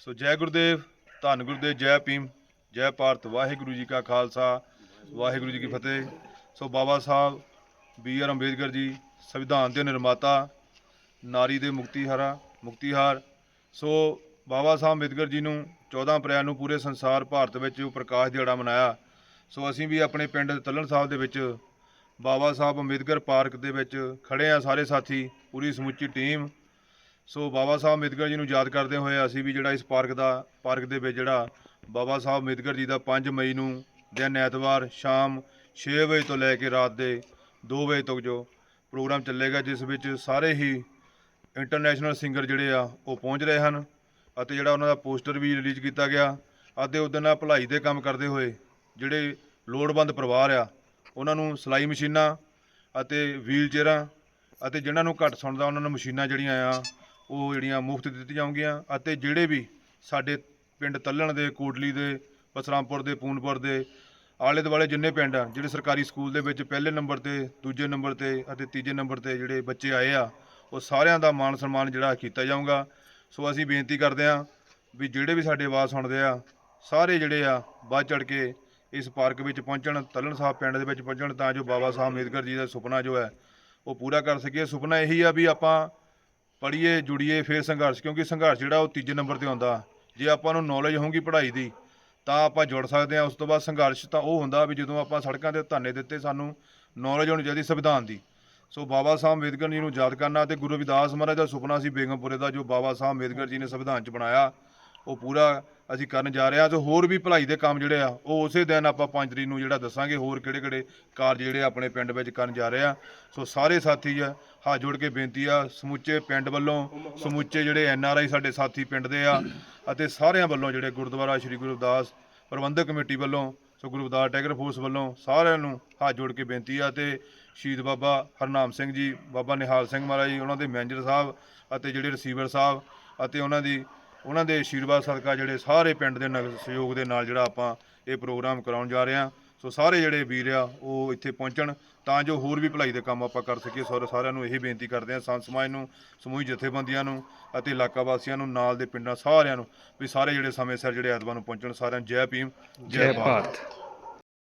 ਸੋ ਜੈ ਗੁਰਦੇਵ, ਧੰਨ ਗੁਰਦੇਵ, ਜੈ ਭੀਮ, ਜੈ ਭਾਰਤ, ਵਾਹਿਗੁਰੂ ਜੀ ਕਾ ਖਾਲਸਾ, ਵਾਹਿਗੁਰੂ ਜੀ ਕੀ ਫਤਿਹ। So Baba Sahib, B R Ambedkar ji, ਸੰਵਿਧਾਨ ਦੇ ਨਿਰਮਾਤਾ, ਨਾਰੀ ਦੇ ਮੁਕਤੀਹਾਰਾ ਮੁਕਤੀਹਾਰ। ਸੋ ਬਾਬਾ ਸਾਹਿਬ ਅੰਬੇਦਕਰ ਜੀ ਨੂੰ 14 ਅਪ੍ਰੈਲ ਨੂੰ ਪੂਰੇ ਸੰਸਾਰ ਭਾਰਤ ਵਿੱਚ ਪ੍ਰਕਾਸ਼ ਦਿਹਾੜਾ ਮਨਾਇਆ। ਸੋ ਅਸੀਂ ਵੀ ਆਪਣੇ ਪਿੰਡ ਤੱਲਣ ਸਾਹਿਬ ਦੇ ਵਿੱਚ ਬਾਬਾ ਸਾਹਿਬ ਅੰਬੇਦਕਰ ਪਾਰਕ ਦੇ ਵਿੱਚ ਖੜੇ ਆ ਸਾਰੇ ਸਾਥੀ, ਪੂਰੀ ਸਮੁੱਚੀ ਟੀਮ। ਸੋ ਬਾਬਾ ਸਾਹਿਬ ਅੰਬੇਦਕਰ ਜੀ ਨੂੰ ਯਾਦ ਕਰਦੇ ਹੋਏ ਅਸੀਂ ਵੀ ਜਿਹੜਾ ਇਸ ਪਾਰਕ ਦਾ, ਪਾਰਕ ਦੇ ਵਿੱਚ ਜਿਹੜਾ ਬਾਬਾ ਸਾਹਿਬ ਅੰਬੇਦਕਰ ਜੀ ਦਾ 5 ਮਈ ਨੂੰ ਦਿਨ ਐਤਵਾਰ ਸ਼ਾਮ 6 ਵਜੇ ਤੋਂ ਲੈ ਕੇ ਰਾਤ ਦੇ 2 ਵਜੇ ਤੱਕ ਜੋ ਪ੍ਰੋਗਰਾਮ ਚੱਲੇਗਾ, ਜਿਸ ਵਿੱਚ ਸਾਰੇ ਹੀ ਇੰਟਰਨੈਸ਼ਨਲ ਸਿੰਗਰ ਜਿਹੜੇ ਆ, ਉਹ ਪਹੁੰਚ ਰਹੇ ਹਨ ਅਤੇ ਜਿਹੜਾ ਉਹਨਾਂ ਦਾ ਪੋਸਟਰ ਵੀ ਰਿਲੀਜ਼ ਕੀਤਾ ਗਿਆ ਅਤੇ ਉਹਦੇ ਨਾਲ ਭਲਾਈ ਦੇ ਕੰਮ ਕਰਦੇ ਹੋਏ ਜਿਹੜੇ ਲੋੜਵੰਦ ਪਰਿਵਾਰ ਆ, ਉਹਨਾਂ ਨੂੰ ਸਿਲਾਈ ਮਸ਼ੀਨਾਂ ਅਤੇ ਵੀਲ ਚੇਅਰਾਂ ਅਤੇ ਜਿਨ੍ਹਾਂ ਨੂੰ ਘੱਟ ਸੁਣਦਾ, ਉਹਨਾਂ ਨੂੰ ਮਸ਼ੀਨਾਂ ਜਿਹੜੀਆਂ ਆ ਉਹ ਜਿਹੜੀਆਂ ਮੁਫਤ ਦਿੱਤੀਆਂ ਜਾਣਗੀਆਂ ਅਤੇ ਜਿਹੜੇ ਵੀ ਸਾਡੇ ਪਿੰਡ ਤੱਲਣ ਦੇ, ਕੋਟਲੀ ਦੇ, ਬਸਰਾਮਪੁਰ ਦੇ, ਪੂਨਪੁਰ ਦੇ, ਆਲੇ ਦੁਆਲੇ ਜਿੰਨੇ ਪਿੰਡ ਆ, ਜਿਹੜੇ ਸਰਕਾਰੀ ਸਕੂਲ ਦੇ ਵਿੱਚ ਪਹਿਲੇ ਨੰਬਰ ਤੇ, ਦੂਜੇ ਨੰਬਰ ਤੇ ਅਤੇ ਤੀਜੇ ਨੰਬਰ ਤੇ ਜਿਹੜੇ ਬੱਚੇ ਆਏ ਆ, ਉਹ ਸਾਰਿਆਂ ਦਾ ਮਾਣ ਸਨਮਾਨ ਜਿਹੜਾ ਕੀਤਾ ਜਾਊਗਾ। ਸੋ ਅਸੀਂ ਬੇਨਤੀ ਕਰਦੇ ਆ ਵੀ ਜਿਹੜੇ ਵੀ ਸਾਡੇ ਆਵਾਜ਼ ਸੁਣਦੇ ਆ, ਸਾਰੇ ਜਿਹੜੇ ਆ, ਵੱਧ ਚੜ ਕੇ ਇਸ ਪਾਰਕ ਵਿੱਚ ਪਹੁੰਚਣ, ਤੱਲਣ ਸਾਹਿਬ ਪਿੰਡ ਦੇ ਵਿੱਚ ਪਹੁੰਚਣ ਤਾਂ ਜੋ ਬਾਬਾ ਸਾਹਿਬ ਅੰਬੇਦਕਰ ਜੀ ਦਾ ਸੁਪਨਾ ਜੋ ਹੈ, ਉਹ ਪੂਰਾ ਕਰ ਸਕੀਏ। ਸੁਪਨਾ ਇਹੀ ਆ ਵੀ ਆਪਾਂ ਪੜ੍ਹੀਏ, ਜੁੜੀਏ, ਫਿਰ ਸੰਘਰਸ਼, ਕਿਉਂਕਿ ਸੰਘਰਸ਼ ਜਿਹੜਾ ਉਹ ਤੀਜੇ ਨੰਬਰ ਤੇ ਆਉਂਦਾ। ਜੇ ਆਪਾਂ ਨੂੰ ਨੌਲੇਜ ਹੋਊਗੀ ਪੜ੍ਹਾਈ ਦੀ, ਤਾਂ ਆਪਾਂ ਜੁੜ ਸਕਦੇ ਹਾਂ। ਉਸ ਤੋਂ ਬਾਅਦ ਸੰਘਰਸ਼ ਤਾਂ ਉਹ ਹੁੰਦਾ ਵੀ ਜਦੋਂ ਆਪਾਂ ਸੜਕਾਂ ਤੇ ਧਰਨੇ ਦਿੱਤੇ ਸਾਨੂੰ ਨੌਲੇਜ ਹੋਣੀ ਚਾਹੀਦੀ ਸੰਵਿਧਾਨ ਦੀ। ਸੋ ਬਾਬਾ ਸਾਹਿਬ ਅੰਬੇਦਕਰ ਜੀ ਨੂੰ ਯਾਦ ਕਰਨਾ ਤੇ ਗੁਰੂ ਰਵਿਦਾਸ ਮਹਾਰਾਜ ਦਾ ਸੁਪਨਾ ਸੀ ਬੇਗਮਪੁਰੇ ਦਾ, ਜੋ ਬਾਬਾ ਸਾਹਿਬ ਅੰਬੇਦਕਰ ਜੀ ਨੇ ਸੰਵਿਧਾਨ 'ਚ ਬਣਾਇਆ। ਉਹ ਪੂਰਾ ਅਸੀਂ ਕਰਨ ਜਾ ਰਹੇ ਹਾਂ ਤੇ ਹੋਰ ਵੀ ਭਲਾਈ ਦੇ ਕੰਮ ਜਿਹੜੇ ਆ, ਉਹ ਉਸੇ ਦਿਨ ਆਪਾਂ 5 ਤਰੀਕ ਨੂੰ ਜਿਹੜਾ ਦੱਸਾਂਗੇ ਹੋਰ ਕਿਹੜੇ ਕਿਹੜੇ ਕਾਰਜ ਜਿਹੜੇ ਆਪਣੇ ਪਿੰਡ ਵਿੱਚ ਕਰਨ ਜਾ ਰਹੇ ਆ ਸੋ ਸਾਰੇ ਸਾਥੀ ਆ, ਹੱਥ ਜੋੜ ਕੇ ਬੇਨਤੀ ਆ, ਸਮੁੱਚੇ ਪਿੰਡ ਵੱਲੋਂ ਸਮੁੱਚੇ ਜਿਹੜੇ ਐਨ ਆਰ ਆਈ ਸਾਡੇ ਸਾਥੀ ਪਿੰਡ ਦੇ ਆ ਅਤੇ ਸਾਰਿਆਂ ਵੱਲੋਂ ਜਿਹੜੇ ਗੁਰਦੁਆਰਾ ਸ੍ਰੀ ਗੁਰੂ ਰਵਿਦਾਸ ਪ੍ਰਬੰਧਕ ਕਮੇਟੀ ਵੱਲੋਂ, so Guru Ravidas tiger force ਵੱਲੋਂ ਸਾਰਿਆਂ ਨੂੰ ਹੱਥ ਜੋੜ ਕੇ ਬੇਨਤੀ ਆ ਤੇ ਸ਼ਹੀਦ ਬਾਬਾ ਹਰਨਾਮ ਸਿੰਘ ਜੀ, ਬਾਬਾ ਨਿਹਾਲ ਸਿੰਘ ਮਹਾਰਾਜ ਜੀ, ਉਹਨਾਂ ਦੇ ਮੈਨੇਜਰ ਸਾਹਿਬ ਅਤੇ ਜਿਹੜੇ ਰਿਸੀਵਰ ਸਾਹਿਬ ਅਤੇ ਉਹਨਾਂ ਦੀ ਉਹਨਾਂ ਦੇ ਆਸ਼ੀਰਵਾਦ ਸਦਕਾ ਜਿਹੜੇ ਸਾਰੇ ਪਿੰਡ ਦੇ ਨਾਲ ਸਹਿਯੋਗ ਦੇ ਨਾਲ ਜਿਹੜਾ ਆਪਾਂ ਇਹ ਪ੍ਰੋਗਰਾਮ ਕਰਾਉਣ ਜਾ ਰਹੇ ਹਾਂ। ਸੋ ਸਾਰੇ ਜਿਹੜੇ ਵੀਰ ਆ ਉਹ ਇੱਥੇ ਪਹੁੰਚਣ ਤਾਂ ਜੋ ਹੋਰ ਵੀ ਭਲਾਈ ਦੇ ਕੰਮ ਆਪਾਂ ਕਰ ਸਕੀਏ। ਸੋ ਸਾਰਿਆਂ ਨੂੰ ਇਹ ਬੇਨਤੀ ਕਰਦੇ ਹਾਂ ਸੰਤ ਸਮਾਜ ਨੂੰ ਸਮੂਹ ਜਥੇਬੰਦੀਆਂ ਨੂੰ ਅਤੇ ਇਲਾਕਾ ਵਾਸੀਆਂ ਨੂੰ ਨਾਲ ਦੇ ਪਿੰਡਾਂ ਸਾਰਿਆਂ ਨੂੰ ਵੀ ਸਾਰੇ ਜਿਹੜੇ ਸਮੇਂ ਸਿਰ ਜਿਹੜੇ ਐਤਵਾਰ ਨੂੰ ਪਹੁੰਚਣ ਸਾਰਿਆਂ ਨੂੰ ਜੈ ਭੀਮ ਜੈ ਭਾਰਤ।